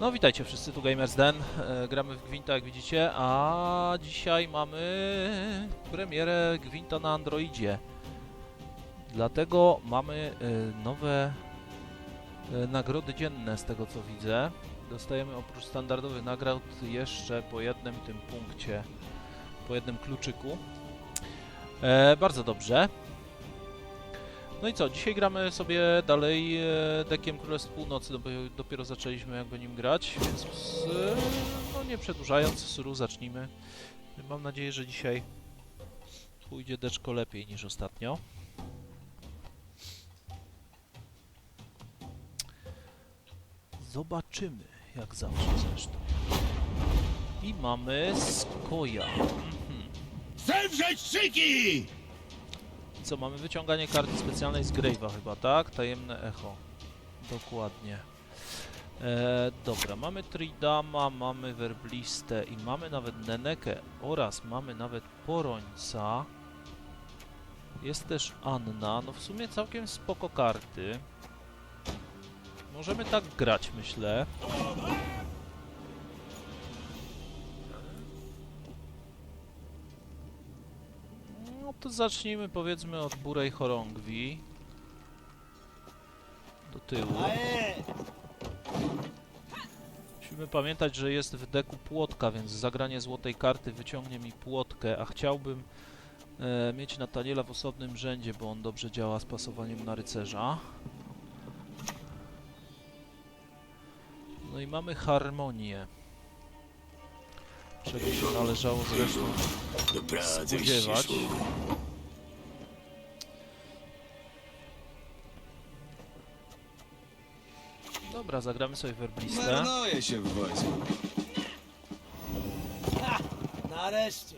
No witajcie wszyscy, tu Gamers Den. E, gramy w Gwinta jak widzicie, a dzisiaj mamy premierę Gwinta na Androidzie. Dlatego mamy e, nowe e, nagrody dzienne z tego co widzę. Dostajemy oprócz standardowych nagród jeszcze po jednym tym punkcie, po jednym kluczyku. E, bardzo dobrze. No i co, dzisiaj gramy sobie dalej e, dekiem Królestw Północy, dopiero, zaczęliśmy jakby nim grać, więc e, no nie przedłużając, suru zacznijmy. Mam nadzieję, że dzisiaj pójdzie deczko lepiej niż ostatnio. Zobaczymy, jak zawsze zresztą. I mamy Skoja. Mhm. Zemrzeć szyki! Co, mamy wyciąganie karty specjalnej z Grave'a chyba, tak? Tajemne echo. Dokładnie. E, dobra, mamy Tridama, mamy Werblistę i mamy nawet Nenekę oraz mamy nawet Porońca. Jest też Anna, no w sumie całkiem spoko karty. Możemy tak grać, myślę. To zacznijmy powiedzmy od Burej Chorągwi. Do tyłu. Musimy pamiętać, że jest w deku płotka, więc zagranie złotej karty wyciągnie mi płotkę, a chciałbym e, mieć Nataniela w osobnym rzędzie, bo on dobrze działa z pasowaniem na rycerza. No i mamy harmonię. Czego się należało zresztą spodziewać. Dobra, zagramy sobie werblistę. Marnuje się w wojsku. Nareszcie.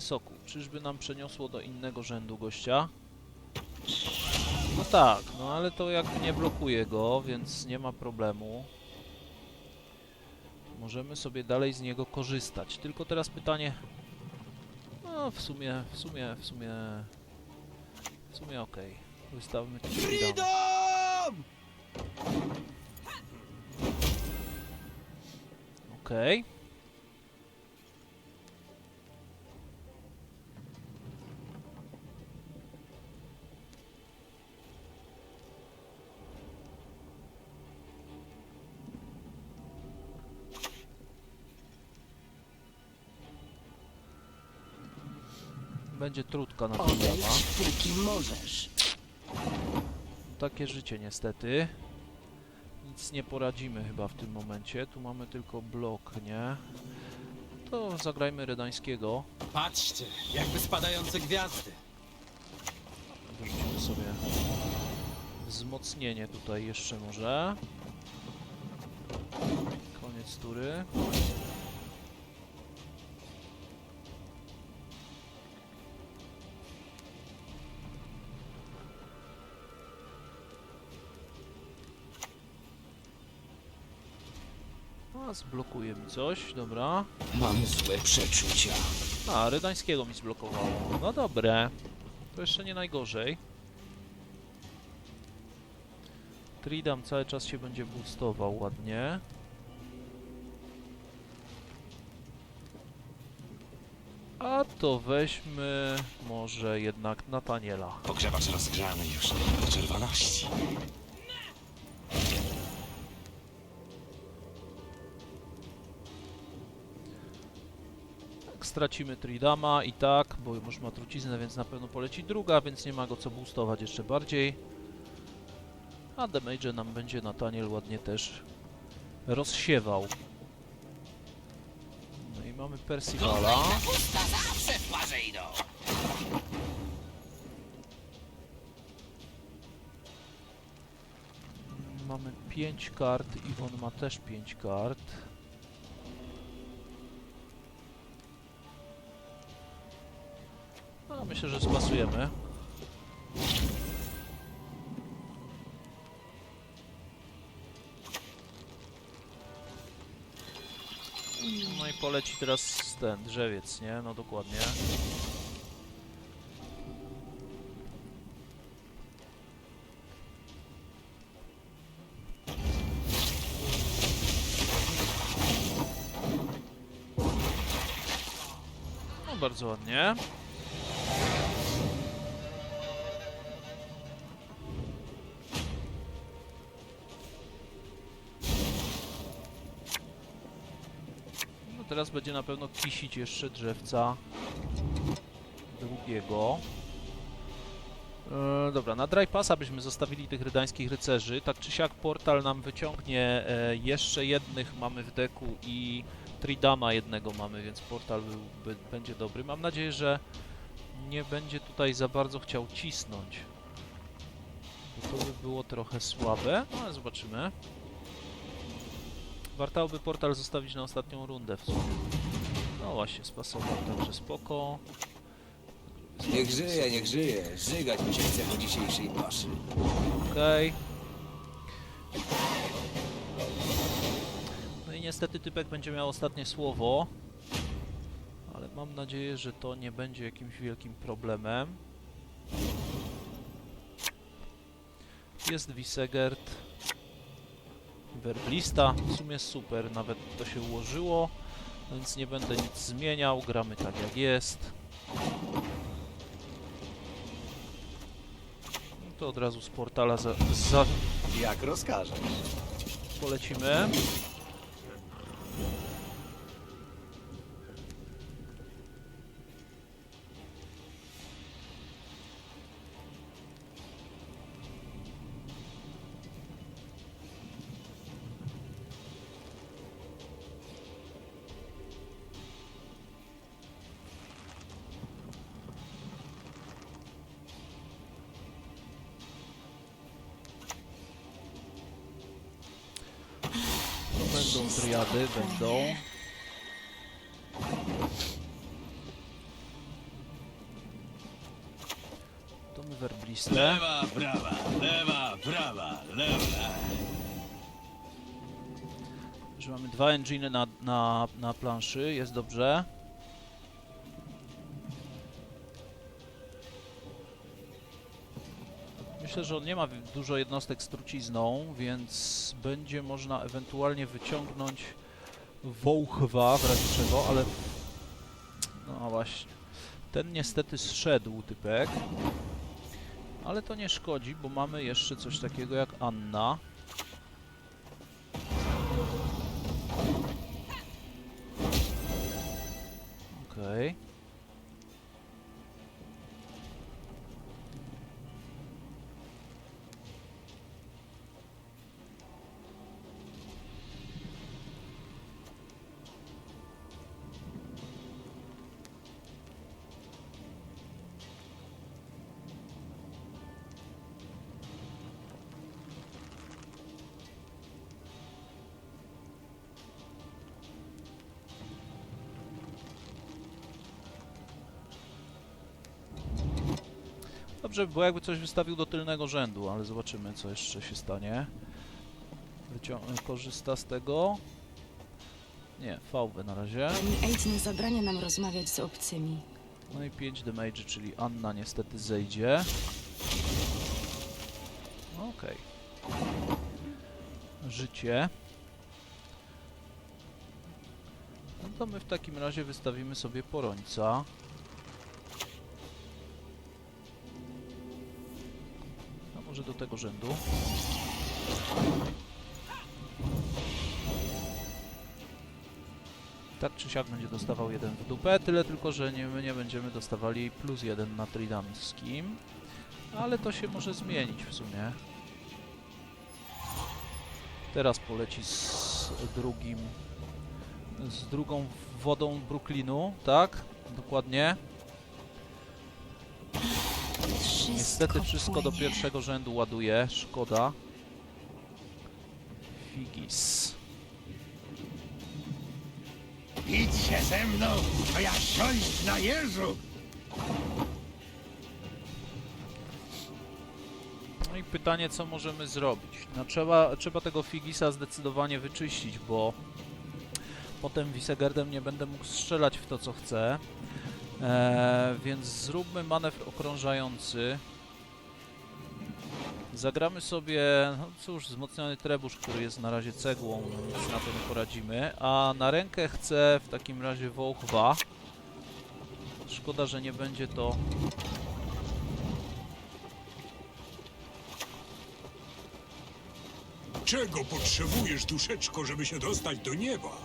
Soku. Czyżby nam przeniosło do innego rzędu gościa? No tak, no ale to jakby nie blokuje go, więc nie ma problemu. Możemy sobie dalej z niego korzystać. Tylko teraz pytanie... No w sumie, w sumie, w sumie... W sumie okej. Wystawmy tu Freedom! Okej. Będzie trudka na Tridama. Odejdź, póki możesz. Takie życie niestety. Nic nie poradzimy chyba w tym momencie. Tu mamy tylko blok, nie? To zagrajmy Redańskiego. Patrzcie, jakby spadające gwiazdy. Wyrzucimy sobie wzmocnienie tutaj jeszcze może. Koniec tury. A, zblokuje mi coś, dobra. Mam złe przeczucia. A, Rydańskiego mi zblokowało. No dobre. To jeszcze nie najgorzej. Tridam cały czas się będzie boostował ładnie. A to weźmy może jednak Nataniela. Pogrzebacz rozgrzany już do czerwoności. Stracimy Tridama i tak, bo już ma truciznę, więc na pewno poleci druga, więc nie ma go co boostować jeszcze bardziej. A damage nam będzie Nataniel ładnie też rozsiewał. No i mamy Percivala. Mamy 5 kart i on ma też 5 kart. Myślę, że spasujemy. No i poleci teraz ten drzewiec, nie? No dokładnie. No bardzo ładnie. Teraz będzie na pewno kisić jeszcze drzewca drugiego. E, dobra, na dry passa byśmy zostawili tych rydańskich rycerzy. Tak czy siak portal nam wyciągnie e, jeszcze jednych mamy w deku i Tridama jednego mamy, więc portal byłby, będzie dobry. Mam nadzieję, że nie będzie tutaj za bardzo chciał cisnąć. Bo to by było trochę słabe, no ale zobaczymy. Wartałoby portal zostawić na ostatnią rundę w sumie. No właśnie, spasował, także spoko. Niech żyje, niech żyje. Żygać mi się chce po dzisiejszej paszy. Okej. No i niestety typek będzie miał ostatnie słowo. Ale mam nadzieję, że to nie będzie jakimś wielkim problemem. Jest Wisegert. Werblista. W sumie super, nawet to się ułożyło. Więc nie będę nic zmieniał. Gramy tak jak jest. No To od razu z portala za, za Jak rozkażesz. polecimy. Będą triady, będą. To my werblistę. Lewa, prawa, lewa, prawa, lewa. Że mamy dwa enginy na, na, na planszy, jest dobrze. Myślę, że on nie ma dużo jednostek z trucizną, więc będzie można ewentualnie wyciągnąć Wołchwa w razie czego, ale... No właśnie. Ten niestety zszedł, typek. Ale to nie szkodzi, bo mamy jeszcze coś takiego jak Anna. Dobrze by było, jakby coś wystawił do tylnego rzędu, ale zobaczymy, co jeszcze się stanie. Wycią- korzysta z tego. Nie, fałwę na razie. Pani Aiden zabrania nam rozmawiać z obcymi. No i 5 damage, czyli Anna niestety zejdzie. No Okej. Życie. No to my w takim razie wystawimy sobie porońca. Tego rzędu. Tak czy siak będzie dostawał jeden w dupę, tyle tylko, że nie, my nie będziemy dostawali plus jeden na tridamskim. Ale to się może zmienić w sumie. Teraz poleci z drugim... z drugą wodą Brooklynu, tak? Dokładnie. Niestety wszystko do pierwszego rzędu ładuje, szkoda. Figis. Idź się ze mną, to ja siąść na jeżu! No i pytanie, co możemy zrobić? No trzeba, trzeba tego Figisa zdecydowanie wyczyścić, bo potem Wisegardem nie będę mógł strzelać w to, co chcę. Eee, więc zróbmy manewr okrążający. Zagramy sobie, no cóż, wzmocniony trebusz, który jest na razie cegłą, nic na to nie poradzimy. A na rękę chcę w takim razie Wołchwa. Szkoda, że nie będzie to Czego potrzebujesz, duszeczko, żeby się dostać do nieba?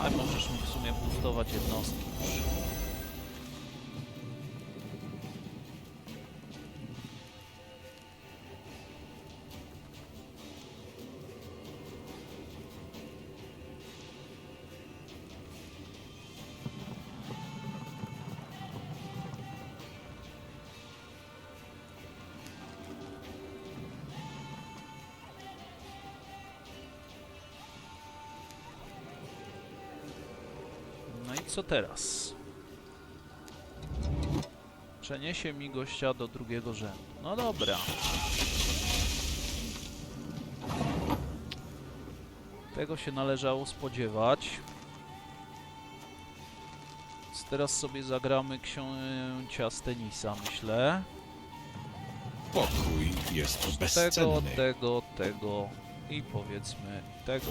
A możesz mi w sumie boostować jednostki już. Co teraz? Przeniesie mi gościa do drugiego rzędu. No dobra. Tego się należało spodziewać. Więc teraz sobie zagramy księcia z tenisa, myślę. Pokój jest Tego, bezcenny. tego, tego i powiedzmy tego.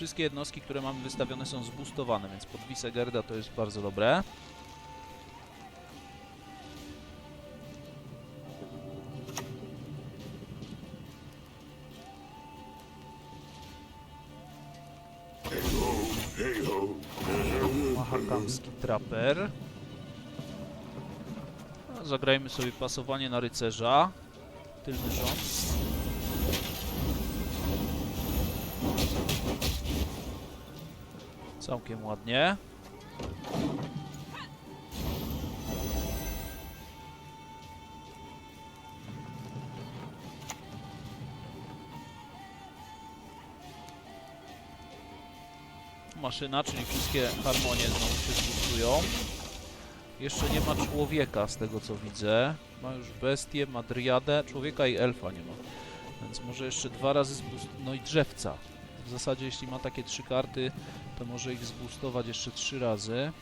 Wszystkie jednostki, które mamy wystawione są zboostowane, więc pod Wisegerda to jest bardzo dobre. Mahakamski traper. Zagrajmy sobie pasowanie na rycerza. Tylny rząd. Całkiem ładnie. Maszyna, czyli wszystkie harmonie znowu się zbustują. Jeszcze nie ma człowieka z tego co widzę. Ma już bestię, ma driadę, człowieka i elfa nie ma. Więc może jeszcze dwa razy zbust... No i drzewca. W zasadzie jeśli ma takie trzy karty, to może ich zboostować jeszcze trzy razy.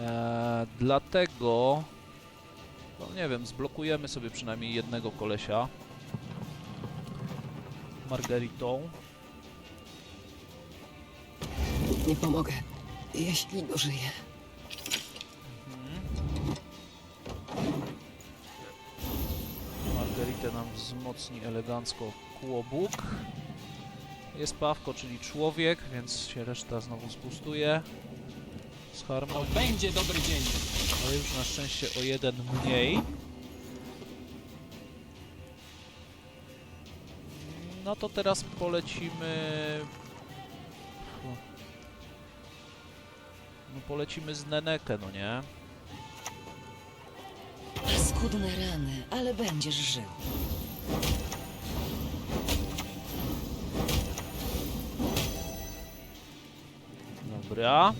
Eee, dlatego... No nie wiem, zblokujemy sobie przynajmniej jednego kolesia. Margaritą. Nie pomogę, jeśli dożyję. Margaritę nam wzmocni elegancko kłobuk. Jest Pawko, czyli człowiek, więc się reszta znowu spustuje. Z harmonią, Będzie dobry dzień. ale już na szczęście o jeden mniej. No to teraz polecimy... No polecimy z Nenekę, no nie? Paskudne rany, ale będziesz żył. Dobra.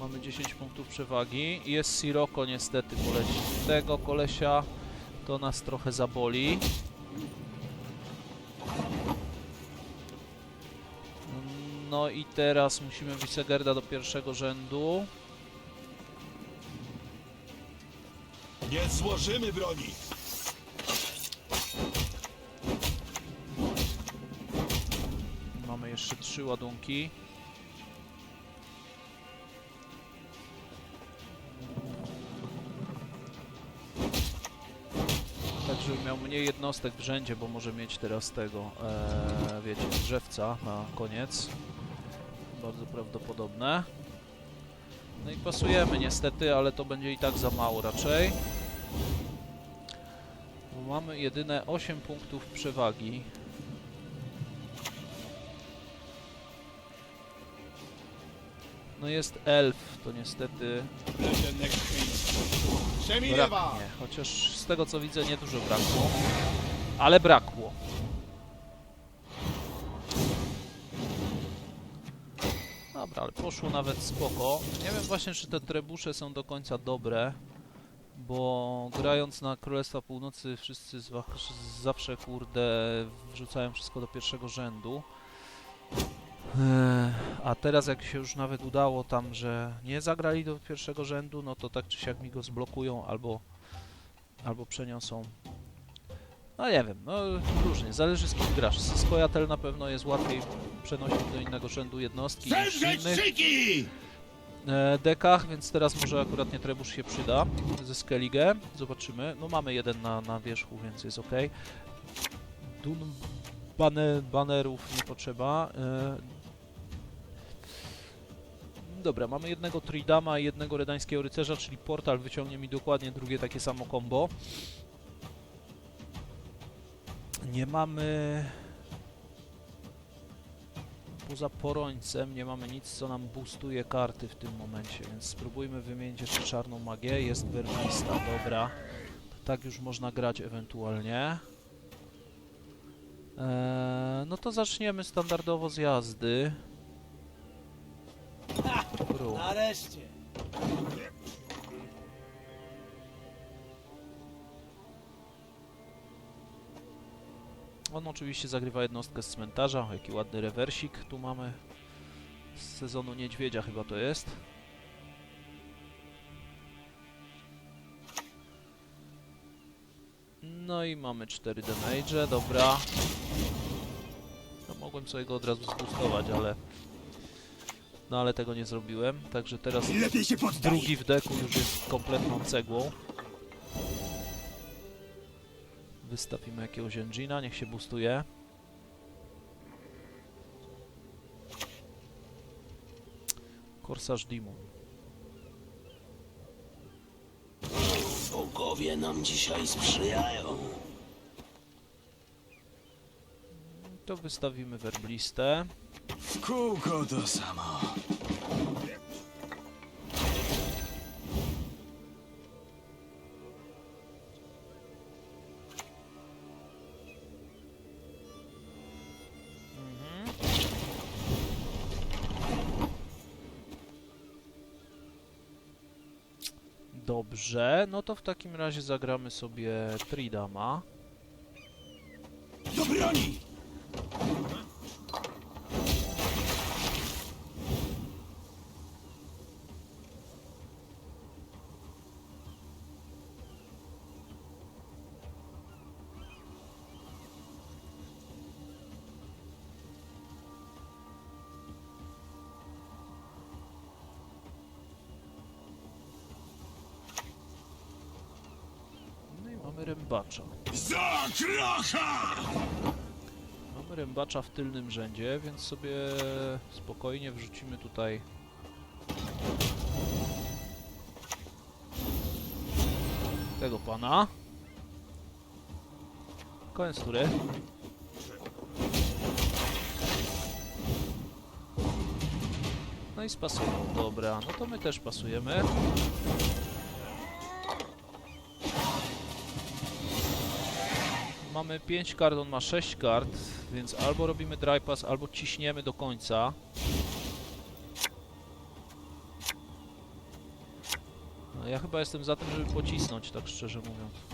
Mamy 10 punktów przewagi. Jest Siroko niestety poleci. Tego kolesia to nas trochę zaboli. No i teraz musimy Wisegerda do pierwszego rzędu. Nie złożymy broni! Trzy ładunki. Tak, miał mniej jednostek w rzędzie, bo może mieć teraz tego, e, wiecie, drzewca na koniec. Bardzo prawdopodobne. No i pasujemy niestety, ale to będzie i tak za mało raczej. Bo mamy jedyne 8 punktów przewagi. No jest elf, to niestety braknie. Chociaż z tego co widzę nie dużo brakło. Ale brakło. Dobra, ale poszło nawet spoko. Nie wiem właśnie, czy te trebusze są do końca dobre, bo grając na Królestwa Północy wszyscy zawsze, kurde, wrzucają wszystko do pierwszego rzędu. Eee, A teraz jak się już nawet udało tam, że nie zagrali do pierwszego rzędu, no to tak czy siak mi go zblokują albo, albo przeniosą. No nie wiem, no różnie, zależy z kim grasz. Z Skojatel na pewno jest łatwiej przenosić do innego rzędu jednostki niż innych e, dekach, więc teraz może akurat nie trebusz się przyda ze Skellige. Zobaczymy. No mamy jeden na, na wierzchu, więc jest ok. Dun bane, banerów nie potrzeba. Dobra, mamy jednego Tridama i jednego Redańskiego Rycerza, czyli portal wyciągnie mi dokładnie drugie takie samo combo. Nie mamy... Poza porońcem nie mamy nic, co nam boostuje karty w tym momencie, więc spróbujmy wymienić jeszcze czarną magię. Jest werbista, dobra. Tak już można grać ewentualnie. Eee, no to zaczniemy standardowo z jazdy. Nareszcie. On oczywiście zagrywa jednostkę z cmentarza. Jaki ładny rewersik tu mamy. Z sezonu niedźwiedzia chyba to jest. No i mamy 4 damage, dobra. No mogłem sobie go od razu zboostować, ale... No ale tego nie zrobiłem, także teraz drugi w deku już jest kompletną cegłą. Wystawimy jakiegoś engina, niech się boostuje. Korsarz Demon. Bogowie nam dzisiaj sprzyjają. To wystawimy werblistę. W kółko to samo. Dobrze, no to w takim razie zagramy sobie Tridama. Krocha! Mamy rębacza w tylnym rzędzie, więc sobie spokojnie wrzucimy tutaj tego pana. Koniec tury. No i spasują. Dobra, no to my też pasujemy. Mamy 5 kart, on ma 6 kart, więc albo robimy dry pass, albo ciśniemy do końca. No, ja chyba jestem za tym, żeby pocisnąć, tak szczerze mówiąc.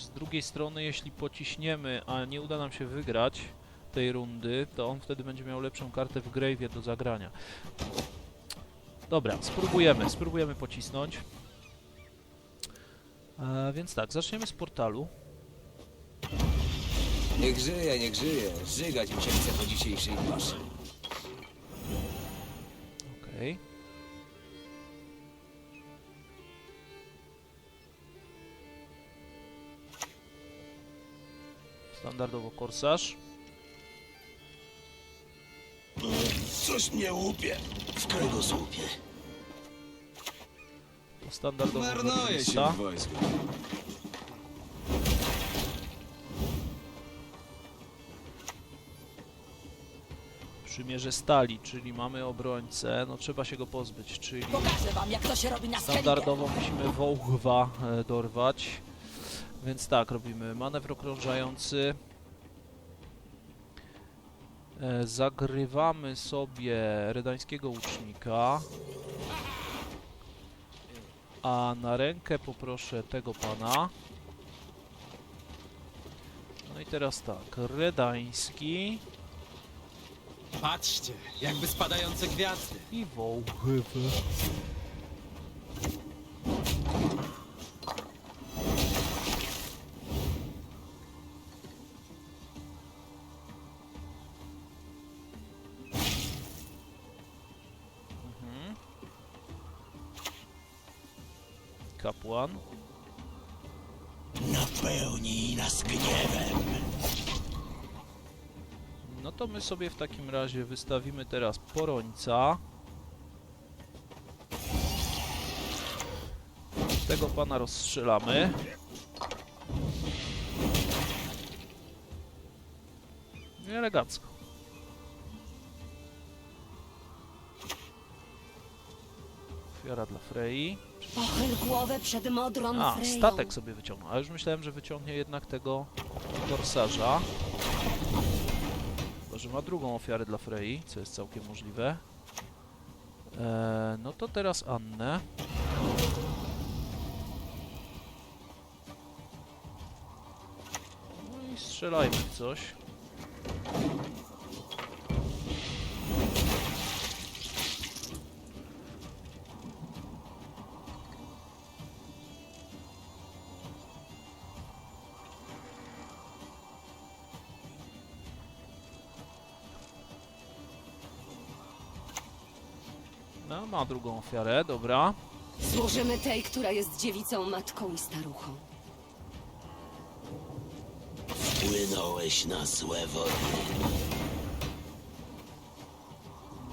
Też z drugiej strony, jeśli pociśniemy, a nie uda nam się wygrać tej rundy, to on wtedy będzie miał lepszą kartę w grave'ie do zagrania. Dobra, spróbujemy, spróbujemy pocisnąć. E, więc tak, zaczniemy z portalu. Niech żyje, niech żyje. Żygać mi się chce po dzisiejszej paszy. Okej. Standardowo korsarz. Coś mnie łupie. W kręgosłupie. To standardowo Marnuje się w wojsku. Przymierze stali, czyli mamy obrońcę, no trzeba się go pozbyć, czyli Pokażę wam, jak to się robi na standardowo musimy Wołchwa e, dorwać. Więc tak, robimy manewr okrążający. E, Zagrywamy sobie redańskiego łucznika. A na rękę poproszę tego pana. No i teraz tak, redański Patrzcie, jakby spadające gwiazdy. i Wołchwy. Kapłan. Napełnij nas gniewem. No to my sobie w takim razie wystawimy teraz porońca. Tego pana rozstrzelamy. Elegancko. Ofiara dla Frei. Pochyl głowę przed modrą A, Freją. statek sobie wyciągnął. A już myślałem, że wyciągnie jednak tego korsarza. Chyba, że ma drugą ofiarę dla Frei, co jest całkiem możliwe. Eee, no to teraz Annę. No i strzelajmy w coś. Ma drugą ofiarę, dobra. Służymy tej, która jest dziewicą, matką i staruchą. Płynąłeś na złe wody.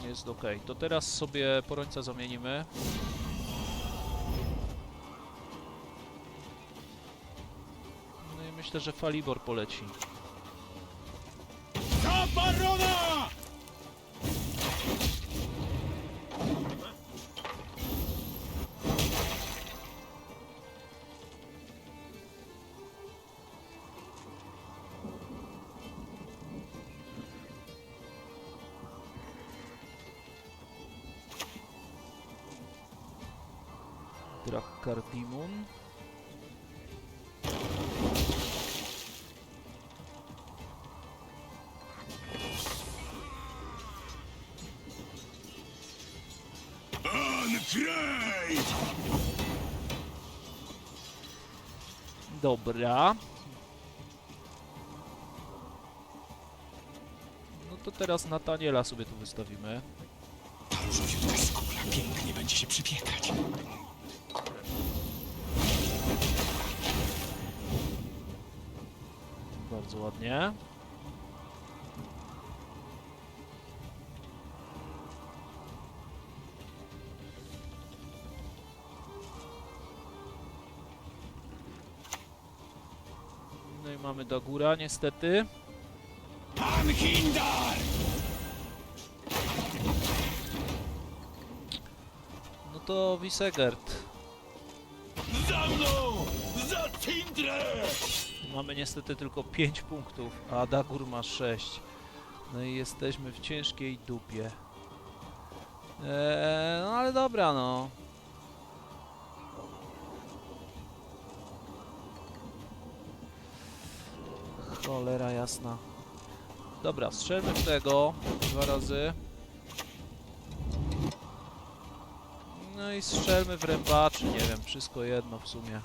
Jest ok. To teraz sobie porońca zamienimy. No i myślę, że Falibor poleci. Za Drakkardimun. Unfrey! Dobra. No to teraz Nataniela sobie tu wystawimy. Ta różowiutka skóra pięknie będzie się przypiekać. Bardzo ładnie. No i mamy Dagura niestety. Pan Hindar! No to Wisegard. Za mną! Za Tindrę! Mamy niestety tylko 5 punktów, a Dagur ma 6. No i jesteśmy w ciężkiej dupie. Eee, no ale dobra, no. Cholera jasna. Dobra, strzelmy w tego dwa razy. No i strzelmy w rębaczy, nie wiem, wszystko jedno w sumie.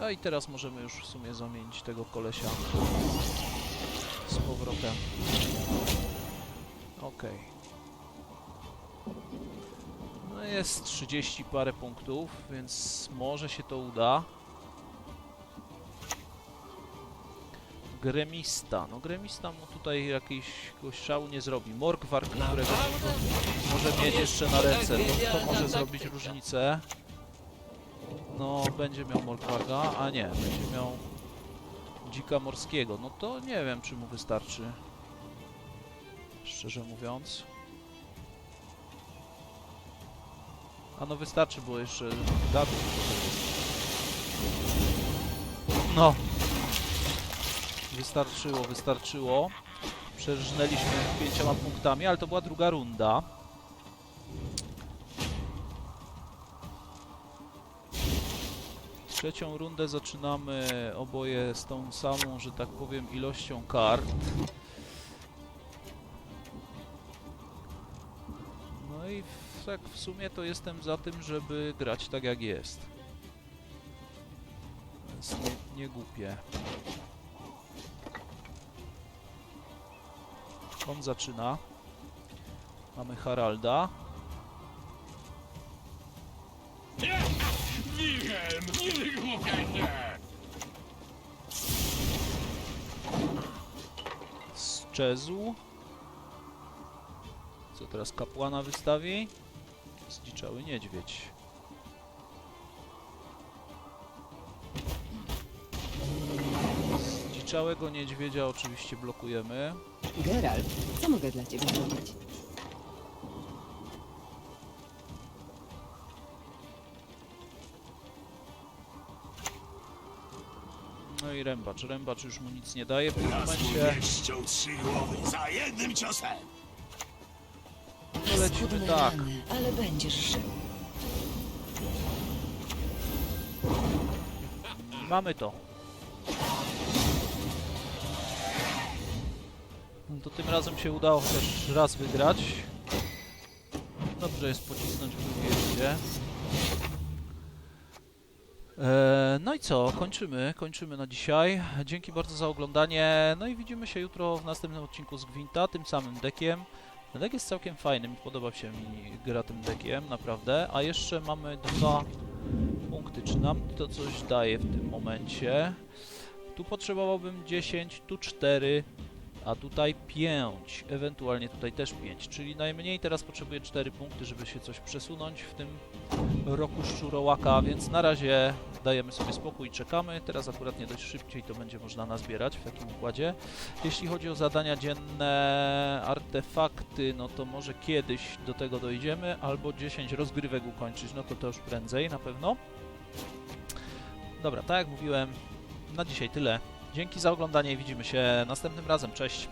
A i teraz możemy już w sumie zamienić tego kolesia z powrotem. Okej. No jest 30 parę punktów, więc może się to uda. Gremista. No Gremista mu tutaj jakiegoś szału nie zrobi. Morgwar, którego może mieć jeszcze na ręce. To, to może zrobić różnicę. No, będzie miał Morkwaga, a nie, będzie miał dzika morskiego. No to nie wiem, czy mu wystarczy. Szczerze mówiąc. A no wystarczy, bo jeszcze jest. No. Wystarczyło, wystarczyło. Przerżnęliśmy pięcioma punktami, ale to była druga runda. Trzecią rundę zaczynamy oboje z tą samą, że tak powiem, ilością kart. No i w, tak w sumie to jestem za tym, żeby grać tak jak jest. Więc nie, nie głupie. On zaczyna. Mamy Haralda. Wilhelm, nie wygłupiaj się! Sczezł. Co teraz kapłana wystawi? Zdziczały niedźwiedź. Zdziczałego niedźwiedzia oczywiście blokujemy. Geralt, co mogę dla ciebie zrobić? No i rębacz. Rębacz już mu nic nie daje w tym momencie. za jednym ciosem. Lecimy tak. rany, ale będziesz żył. Mamy to. No to tym razem się udało chociaż raz wygrać. Dobrze jest pocisnąć w. Eee, no i co, kończymy, kończymy na dzisiaj. Dzięki bardzo za oglądanie. No i widzimy się jutro w następnym odcinku z Gwinta, tym samym dekiem. Dek jest całkiem fajny, podoba się mi gra tym dekiem, naprawdę. A jeszcze mamy dwa punkty. Czy nam to coś daje w tym momencie? Tu potrzebowałbym 10, tu 4, a tutaj 5, ewentualnie tutaj też 5, czyli najmniej teraz potrzebuję 4 punkty, żeby się coś przesunąć w tym roku szczurołaka, więc na razie dajemy sobie spokój i czekamy. Teraz akurat nie dość szybciej to będzie można nazbierać w takim układzie. Jeśli chodzi o zadania dzienne, artefakty, no to może kiedyś do tego dojdziemy, albo 10 rozgrywek ukończyć, no to to już prędzej na pewno. Dobra, tak jak mówiłem, na dzisiaj tyle. Dzięki za oglądanie i widzimy się następnym razem. Cześć!